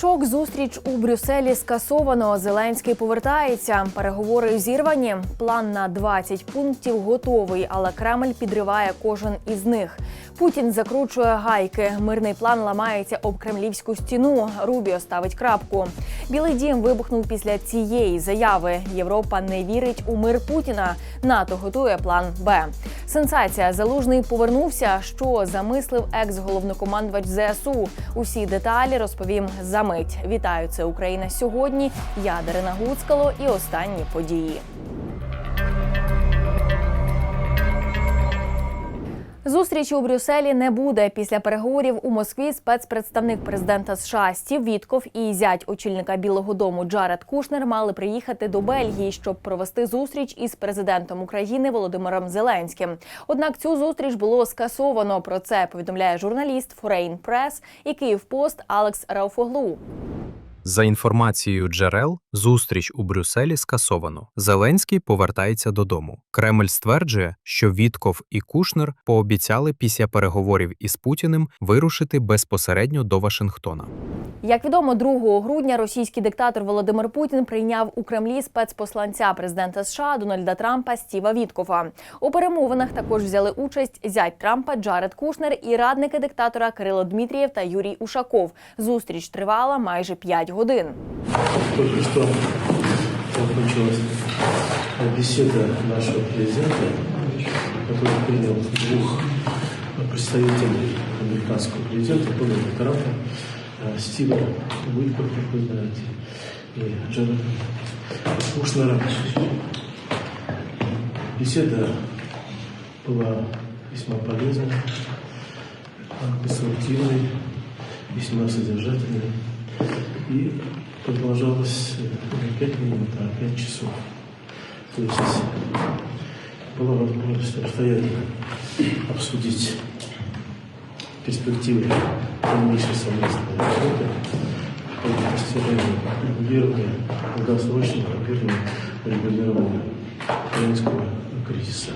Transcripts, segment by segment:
Шок зустріч у Брюсселі скасовано. Зеленський повертається. Переговори зірвані. План на 20 пунктів готовий, але Кремль підриває кожен із них. Путін закручує гайки. Мирний план ламається об кремлівську стіну. Рубіо ставить крапку. Білий дім вибухнув після цієї заяви. Європа не вірить у мир Путіна. НАТО готує план Б. Сенсація Залужний повернувся. Що замислив екс-головнокомандувач ЗСУ? Усі деталі розповім за мить. Вітаю, це Україна сьогодні. Я Дарина Гуцкало і останні події. Зустрічі у Брюсселі не буде. Після переговорів у Москві спецпредставник президента США Стів Вітков і зять очільника Білого Дому Джаред Кушнер мали приїхати до Бельгії, щоб провести зустріч із президентом України Володимиром Зеленським. Однак цю зустріч було скасовано. Про це повідомляє журналіст Foreign Press і Київпост Алекс Рауфоглу. За інформацією джерел, зустріч у Брюсселі скасовано. Зеленський повертається додому. Кремль стверджує, що Вітков і Кушнер пообіцяли після переговорів із Путіним вирушити безпосередньо до Вашингтона. Як відомо, 2 грудня російський диктатор Володимир Путін прийняв у Кремлі спецпосланця президента США Дональда Трампа Стіва Віткофа. У перемовинах також взяли участь зять Трампа Джаред Кушнер і радники диктатора Кирило Дмитрієв та Юрій Ушаков. Зустріч тривала майже 5 12 годин. Тільки що закінчилася бесіда нашого президента, який прийняв двох представителей американського президента Дональда Трампа, э, Стіва Уитко, як ви знаєте, і Джона Кушнера. Беседа была весьма полезной, конструктивной, весьма содержательной. и продолжалось э, не пять минут, а пять часов. То есть была возможность обстоятельно обсудить перспективы дальнейшей совместной работы по достижению регулирования, долгосрочного мирного регулирования украинского кризиса.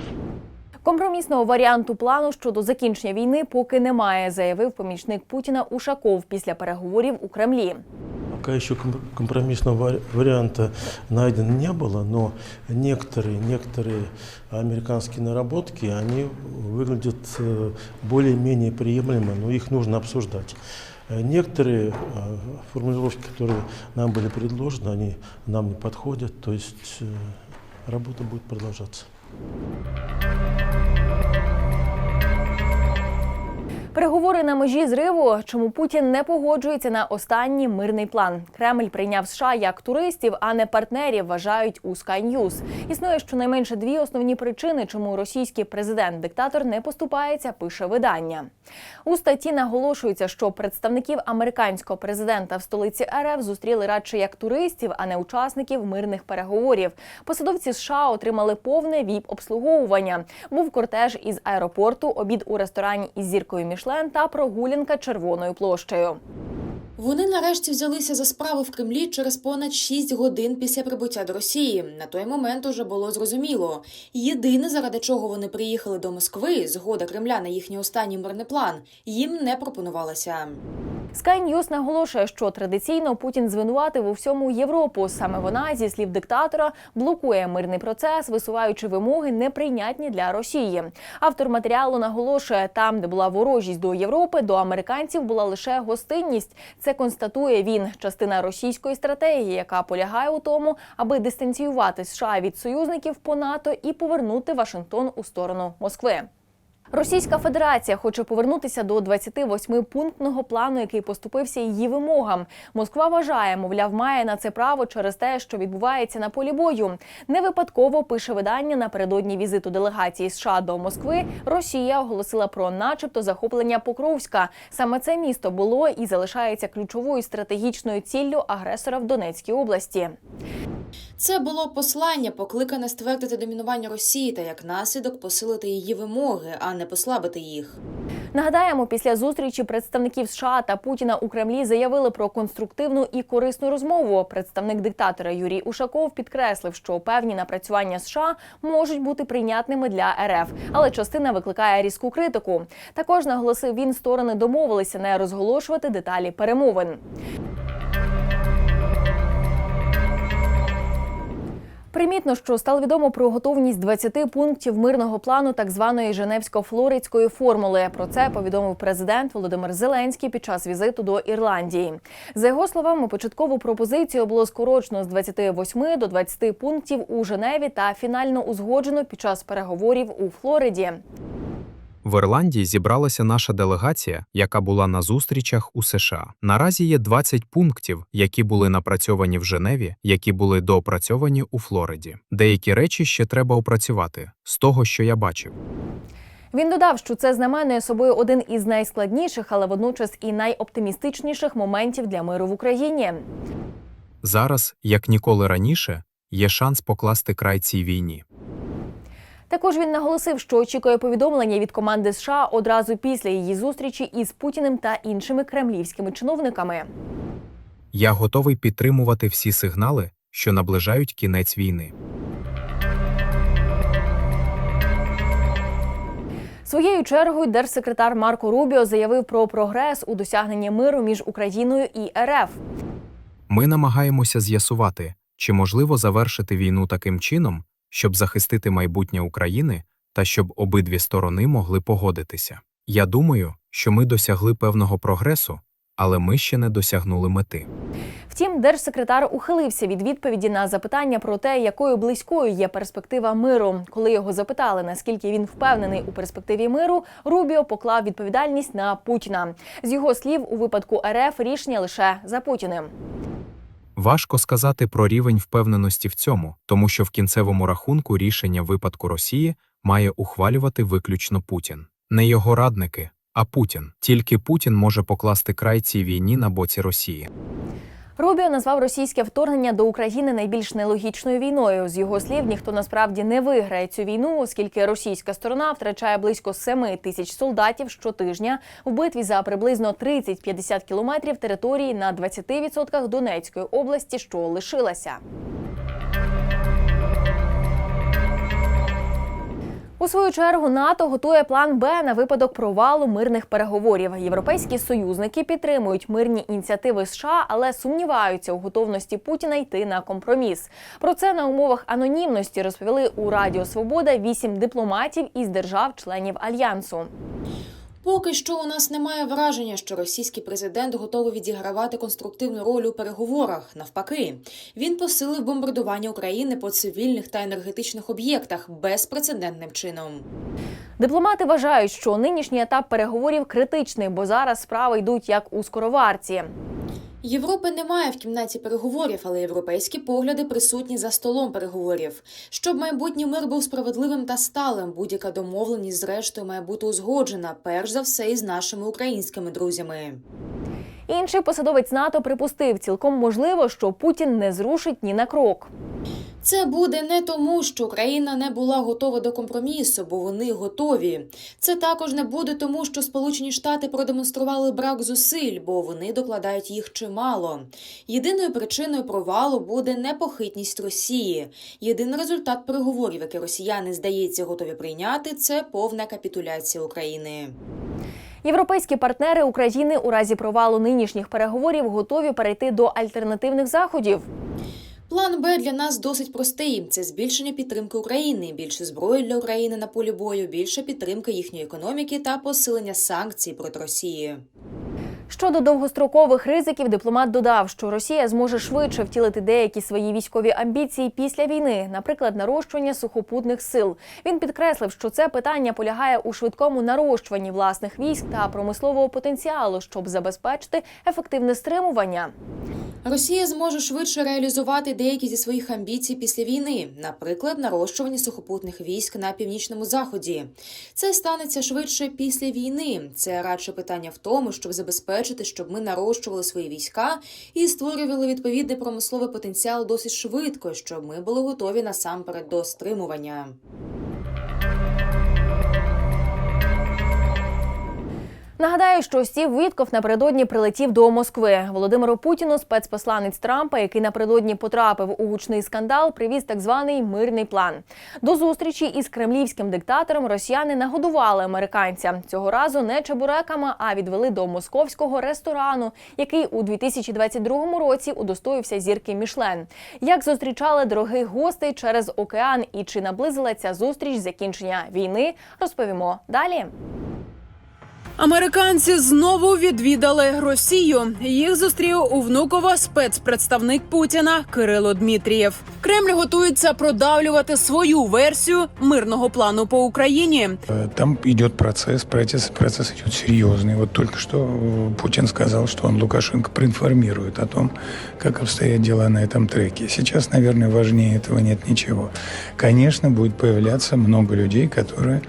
Компромісного варіанту плану щодо закінчення війни поки немає, заявив помічник Путіна Ушаков після переговорів у Кремлі. Пока еще ком- компромиссного вари- варианта найдено не было, но некоторые, некоторые американские наработки, они выглядят э, более-менее приемлемо, но их нужно обсуждать. Э, Некоторые э, формулировки, которые нам были предложены, они нам не подходят, то есть э, работа будет продолжаться. Переговори на межі зриву, чому Путін не погоджується на останній мирний план. Кремль прийняв США як туристів, а не партнерів. Вважають у Sky News. Існує щонайменше дві основні причини, чому російський президент-диктатор не поступається. Пише видання. У статті наголошується, що представників американського президента в столиці РФ зустріли радше як туристів, а не учасників мирних переговорів. Посадовці США отримали повне віп обслуговування. Був кортеж із аеропорту, обід у ресторані із зіркою Мішлен та прогулянка червоною площею. Вони нарешті взялися за справу в Кремлі через понад 6 годин після прибуття до Росії. На той момент уже було зрозуміло. Єдине, заради чого вони приїхали до Москви, згода Кремля на їхній останній мирний план, їм не пропонувалася. Sky News наголошує, що традиційно Путін звинуватив у всьому Європу. Саме вона, зі слів диктатора, блокує мирний процес, висуваючи вимоги неприйнятні для Росії. Автор матеріалу наголошує, там, де була ворожість до Європи, до американців була лише гостинність. Це констатує він. Частина російської стратегії, яка полягає у тому, аби дистанціювати США від союзників по НАТО і повернути Вашингтон у сторону Москви. Російська Федерація хоче повернутися до 28-пунктного плану, який поступився її вимогам. Москва вважає, мовляв, має на це право через те, що відбувається на полі бою. Не випадково пише видання напередодні візиту делегації США до Москви. Росія оголосила про, начебто, захоплення Покровська. Саме це місто було і залишається ключовою стратегічною ціллю агресора в Донецькій області. Це було послання, покликане ствердити домінування Росії та як наслідок посилити її вимоги, а не послабити їх. Нагадаємо, після зустрічі представників США та Путіна у Кремлі заявили про конструктивну і корисну розмову. Представник диктатора Юрій Ушаков підкреслив, що певні напрацювання США можуть бути прийнятними для РФ, але частина викликає різку критику. Також наголосив він, сторони домовилися не розголошувати деталі перемовин. Примітно, що стало відомо про готовність 20 пунктів мирного плану так званої Женевсько-Флоридської формули. Про це повідомив президент Володимир Зеленський під час візиту до Ірландії. За його словами, початкову пропозицію було скорочено з 28 до 20 пунктів у Женеві та фінально узгоджено під час переговорів у Флориді. В Ірландії зібралася наша делегація, яка була на зустрічах у США. Наразі є 20 пунктів, які були напрацьовані в Женеві, які були доопрацьовані у Флориді. Деякі речі ще треба опрацювати з того, що я бачив. Він додав, що це знаменує собою один із найскладніших, але водночас і найоптимістичніших моментів для миру в Україні. Зараз, як ніколи раніше, є шанс покласти край цій війні. Також він наголосив, що очікує повідомлення від команди США одразу після її зустрічі із Путіним та іншими кремлівськими чиновниками. Я готовий підтримувати всі сигнали, що наближають кінець війни. Своєю чергою держсекретар Марко Рубіо заявив про прогрес у досягненні миру між Україною і РФ. Ми намагаємося з'ясувати, чи можливо завершити війну таким чином, щоб захистити майбутнє України та щоб обидві сторони могли погодитися. Я думаю, що ми досягли певного прогресу, але ми ще не досягнули мети. Втім, держсекретар ухилився від відповіді на запитання про те, якою близькою є перспектива миру. Коли його запитали, наскільки він впевнений у перспективі миру, Рубіо поклав відповідальність на Путіна. З його слів, у випадку РФ рішення лише за Путіним. Важко сказати про рівень впевненості в цьому, тому що в кінцевому рахунку рішення випадку Росії має ухвалювати виключно Путін, не його радники, а Путін. Тільки Путін може покласти край цій війні на боці Росії. Рубіо назвав російське вторгнення до України найбільш нелогічною війною. З його слів, ніхто насправді не виграє цю війну, оскільки російська сторона втрачає близько 7 тисяч солдатів щотижня в битві за приблизно 30-50 кілометрів території на 20% Донецької області, що лишилася. У свою чергу НАТО готує план Б на випадок провалу мирних переговорів. Європейські союзники підтримують мирні ініціативи США, але сумніваються у готовності Путіна йти на компроміс. Про це на умовах анонімності розповіли у Радіо Свобода вісім дипломатів із держав-членів альянсу. Поки що у нас немає враження, що російський президент готовий відігравати конструктивну роль у переговорах. Навпаки, він посилив бомбардування України по цивільних та енергетичних об'єктах безпрецедентним чином. Дипломати вважають, що нинішній етап переговорів критичний, бо зараз справи йдуть як у скороварці. Європи немає в кімнаті переговорів, але європейські погляди присутні за столом переговорів. Щоб майбутній мир був справедливим та сталим, будь-яка домовленість зрештою має бути узгоджена, перш за все, із нашими українськими друзями. Інший посадовець НАТО припустив, цілком можливо, що Путін не зрушить ні на крок. Це буде не тому, що Україна не була готова до компромісу, бо вони готові. Це також не буде тому, що Сполучені Штати продемонстрували брак зусиль, бо вони докладають їх чимало. Єдиною причиною провалу буде непохитність Росії. Єдиний результат переговорів, який росіяни здається готові прийняти, це повна капітуляція України. Європейські партнери України у разі провалу нинішніх переговорів готові перейти до альтернативних заходів. План Б для нас досить простий: це збільшення підтримки України, більше зброї для України на полі бою, більше підтримки їхньої економіки та посилення санкцій проти Росії. Щодо довгострокових ризиків, дипломат додав, що Росія зможе швидше втілити деякі свої військові амбіції після війни, наприклад, нарощування сухопутних сил. Він підкреслив, що це питання полягає у швидкому нарощуванні власних військ та промислового потенціалу, щоб забезпечити ефективне стримування. Росія зможе швидше реалізувати деякі зі своїх амбіцій після війни, наприклад, нарощування сухопутних військ на північному заході. Це станеться швидше після війни. Це радше питання в тому, щоб забезпечити, щоб ми нарощували свої війська і створювали відповідний промисловий потенціал досить швидко, щоб ми були готові насамперед до стримування. Нагадаю, що Стів Вітков напередодні прилетів до Москви. Володимиру Путіну спецпосланець Трампа, який напередодні потрапив у гучний скандал, привіз так званий мирний план. До зустрічі із кремлівським диктатором росіяни нагодували американця цього разу не чебуреками, а відвели до московського ресторану, який у 2022 році удостоївся зірки Мішлен. Як зустрічали дорогих гостей через океан і чи наблизила ця зустріч закінчення війни, розповімо далі. Американці знову відвідали Росію. Їх зустрів у Внуково спецпредставник Путіна Кирило Дмитрієв. Кремль готується продавлювати свою версію мирного плану по Україні. Э, Там идет процесс, процесс, процесс идет серьезный. Вот только что э, Путин сказал, что он Лукашенко проинформирует о том, как обстоят дела на этом треке. Сейчас, наверное, важнее этого нет ничего. Конечно, будет появляться много людей, которые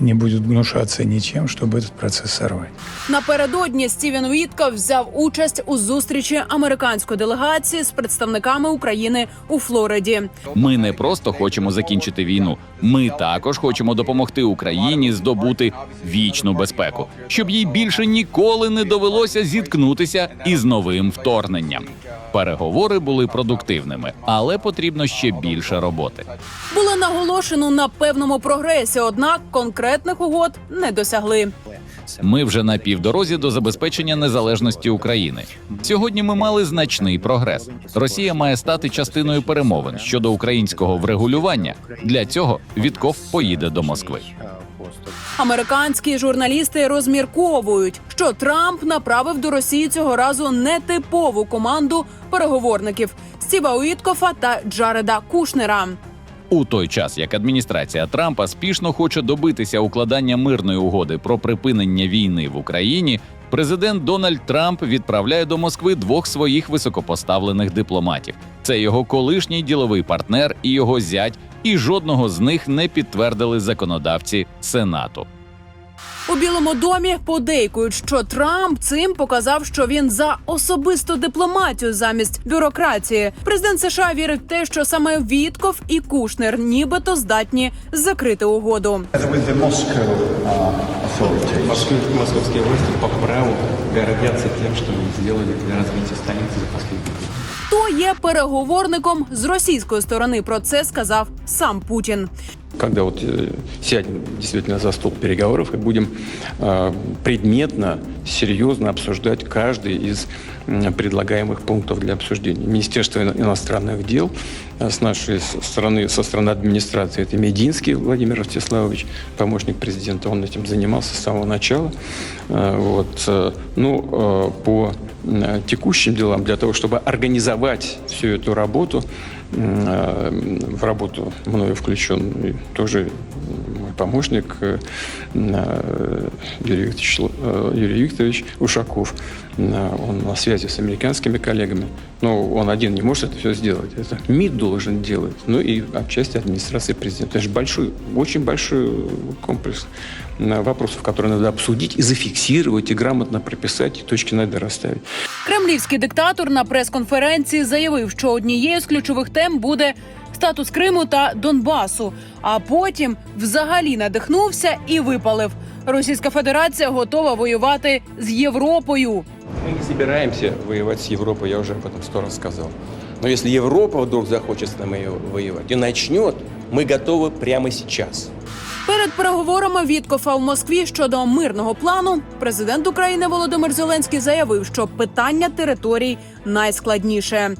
не будут гнушаться ничем, чтобы этот процесс сорвать. Напередодні Стівен Вітко взяв участь у зустрічі американської делегації з представниками України у Флориді. Ми не просто хочемо закінчити війну. Ми також хочемо допомогти Україні здобути вічну безпеку, щоб їй більше ніколи не довелося зіткнутися із новим вторгненням. Переговори були продуктивними, але потрібно ще більше роботи. Було наголошено на певному прогресі, однак конкретних угод не досягли. Ми вже на півдорозі до забезпечення незалежності України. Сьогодні ми мали значний прогрес. Росія має стати частиною перемовин щодо українського врегулювання. Для цього Вітков поїде до Москви. Американські журналісти розмірковують, що Трамп направив до Росії цього разу нетипову команду переговорників Стіва Уіткофа та Джареда Кушнера. У той час, як адміністрація Трампа спішно хоче добитися укладання мирної угоди про припинення війни в Україні, президент Дональд Трамп відправляє до Москви двох своїх високопоставлених дипломатів. Це його колишній діловий партнер і його зять, і жодного з них не підтвердили законодавці Сенату. У Білому домі подейкують, що Трамп цим показав, що він за особисту дипломатію замість бюрократії. Президент США вірить в те, що саме Вітков і Кушнер нібито здатні закрити угоду. with the Moscow uh, authorities. Поскольку московские власти по праву гордятся тем, что мы сделали для развития столицы за последние годы. Хто є переговорником з російської сторони? Про це сказав сам Путін. Когда вот э, сядем действительно за стол переговоров и будем э, предметно, серьезно обсуждать каждый из м, предлагаемых пунктов для обсуждения. Министерство ино- иностранных дел э, с нашей с- стороны, со стороны администрации, это Мединский Владимир Ростиславович, помощник президента, он этим занимался с самого начала. Э, Вот, э, ну, э, по э, текущим делам, для того, чтобы организовать всю эту работу, м, э, в работу мною включен и тоже мой помощник э, э, Юрий Викторович, Л- э, Юрий Викторович Ушаков. Э, Он на связи с американскими коллегами. Но он один не может это все сделать. Это МИД должен делать. Ну и отчасти администрация президента. Это же большой, очень большой комплекс э, вопросов, которые надо обсудить и зафиксировать, и грамотно прописать, и точки надо расставить. Кремлівський диктатор на прес-конференції заявив, що однією з ключових тем буде статус Криму та Донбасу. А потім взагалі надихнувся і випалив. Російська Федерація готова воювати з Європою. Мы не собираемся воевать с Европой, я уже об этом сто раз сказал. Но если Европа вдруг захочет с нами воевать и начнет, мы готовы прямо сейчас. Перед переговорами Віткофа в Москві щодо мирного плану президент України Володимир Зеленський заявив, що питання територій найскладніше.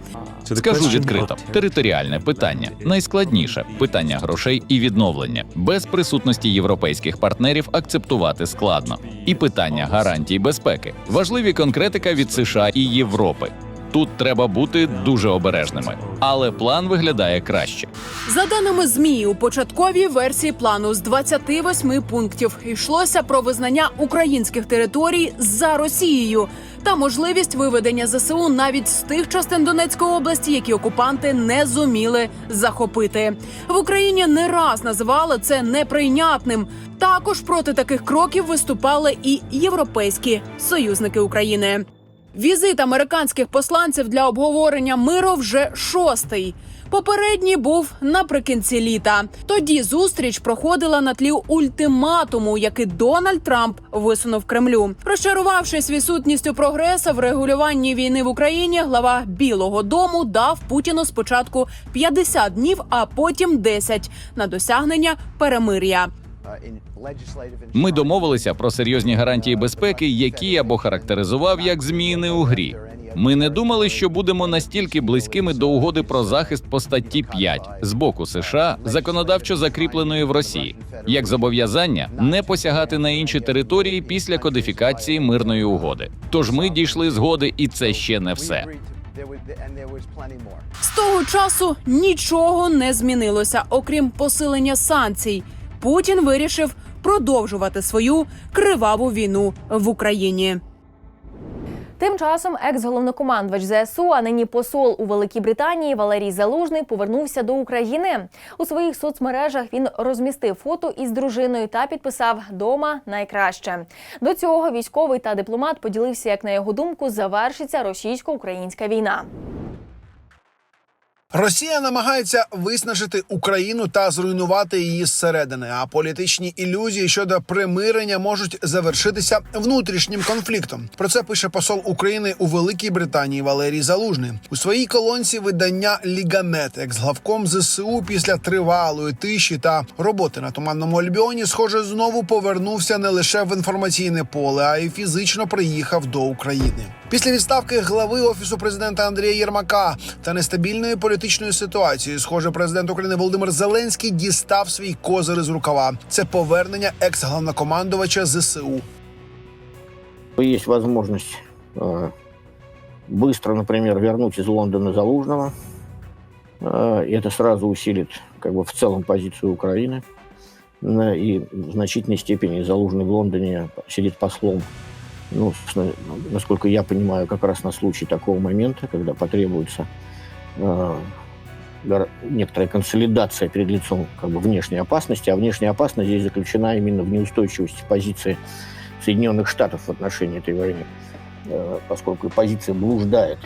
Скажу відкрито, територіальне питання найскладніше питання грошей і відновлення. Без присутності європейських партнерів акцептувати складно. І питання гарантій безпеки важливі конкретика від США і Європи. Тут треба бути дуже обережними, але план виглядає краще. За даними ЗМІ, у початковій версії плану з 28 пунктів йшлося про визнання українських територій за Росією та можливість виведення ЗСУ навіть з тих частин Донецької області, які окупанти не зуміли захопити. В Україні не раз називали це неприйнятним. Також проти таких кроків виступали і європейські союзники України. Візит американських посланців для обговорення миру вже шостий. Попередній був наприкінці літа. Тоді зустріч проходила на тлі ультиматуму, який Дональд Трамп висунув Кремлю. Розчарувавшись відсутністю прогресу в регулюванні війни в Україні, глава Білого Дому дав Путіну спочатку 50 днів, а потім 10 на досягнення перемир'я. Ми домовилися про серйозні гарантії безпеки, які я б охарактеризував як зміни у грі. Ми не думали, що будемо настільки близькими до угоди про захист по статті 5 з боку США, законодавчо закріпленої в Росії, як зобов'язання не посягати на інші території після кодифікації мирної угоди. Тож ми дійшли згоди, і це ще не все. З того часу нічого не змінилося, окрім посилення санкцій. Путін вирішив продовжувати свою криваву війну в Україні. Тим часом екс-головнокомандувач ЗСУ, а нині посол у Великій Британії Валерій Залужний повернувся до України. У своїх соцмережах він розмістив фото із дружиною та підписав дома найкраще. До цього військовий та дипломат поділився, як на його думку, завершиться російсько-українська війна. Росія намагається виснажити Україну та зруйнувати її зсередини. А політичні ілюзії щодо примирення можуть завершитися внутрішнім конфліктом. Про це пише посол України у Великій Британії Валерій Залужний у своїй колонці видання Лігамет, екс-главком ЗСУ після тривалої тиші та роботи на туманному Альбіоні, схоже, знову повернувся не лише в інформаційне поле, а й фізично приїхав до України. Після відставки глави офісу президента Андрія Єрмака та нестабільної політичної ситуації, схоже, президент України Володимир Зеленський дістав свій козир з рукава. Це повернення екс-главнокомандувача ЗСУ. Есть возможность э, быстро, например, вернуть из Лондона Залужного. Э, и это сразу усилит как бы в целом позицию Украины. Э, И в значительной степени Залужный в Лондоне сидит послом. Ну, собственно, насколько я понимаю, как раз на случай такого момента, когда потребуется э, гор- некоторая консолидация перед лицом как бы, внешней опасности, а внешняя опасность здесь заключена именно в неустойчивости позиции Соединенных Штатов в отношении этой войны, э, поскольку позиция блуждает.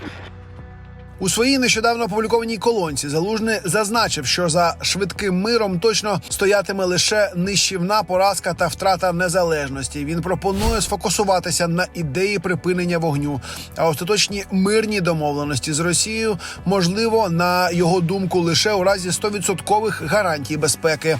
У своїй нещодавно опублікованій колонці залужний зазначив, що за швидким миром точно стоятиме лише нищівна поразка та втрата незалежності. Він пропонує сфокусуватися на ідеї припинення вогню, а остаточні мирні домовленості з Росією можливо на його думку лише у разі 100% гарантій безпеки.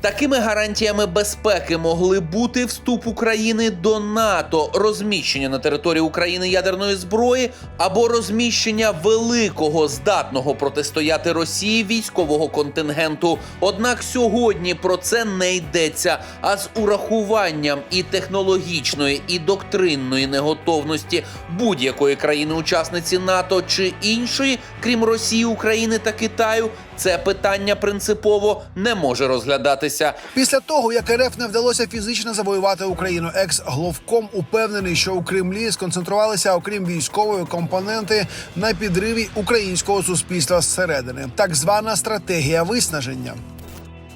Такими гарантіями безпеки могли бути вступ України до НАТО, розміщення на території України ядерної зброї або розміщення великого здатного протистояти Росії військового контингенту. Однак сьогодні про це не йдеться. А з урахуванням і технологічної, і доктринної неготовності будь-якої країни-учасниці НАТО чи іншої, крім Росії, України та Китаю, це питання принципово не може розглядатися. Після того, як РФ не вдалося фізично завоювати Україну, екс гловком упевнений, що у Кремлі сконцентрувалися, окрім військової компоненти, на підриві українського суспільства зсередини. Так звана стратегія виснаження.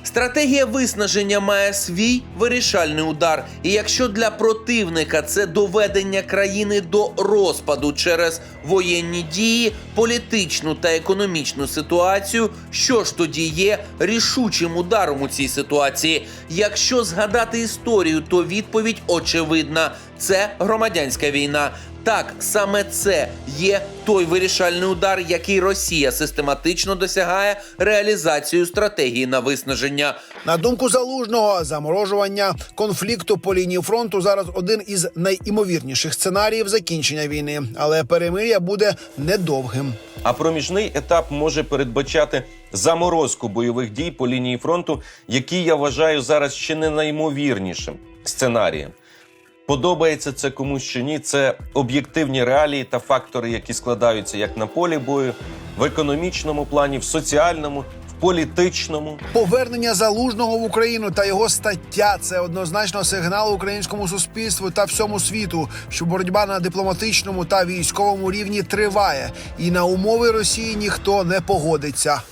Стратегія виснаження має свій вирішальний удар. І якщо для противника це доведення країни до розпаду через воєнні дії, політичну та економічну ситуацію, що ж тоді є рішучим ударом у цій ситуації? Якщо згадати історію, то відповідь очевидна: це громадянська війна. Так, саме це є той вирішальний удар, який Росія систематично досягає реалізацією стратегії на виснаження. На думку залужного, заморожування конфлікту по лінії фронту зараз один із найімовірніших сценаріїв закінчення війни, але перемир'я буде недовгим. А проміжний етап може передбачати заморозку бойових дій по лінії фронту, який я вважаю зараз ще не найімовірнішим сценарієм. Подобається це комусь чи ні, це об'єктивні реалії та фактори, які складаються як на полі бою, в економічному плані, в соціальному, в політичному. Повернення залужного в Україну та його стаття це однозначно сигнал українському суспільству та всьому світу, що боротьба на дипломатичному та військовому рівні триває, і на умови Росії ніхто не погодиться.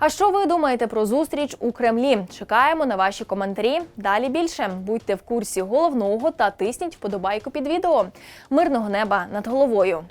А що ви думаєте про зустріч у Кремлі? Чекаємо на ваші коментарі. Далі більше будьте в курсі головного та тисніть вподобайку під відео. Мирного неба над головою.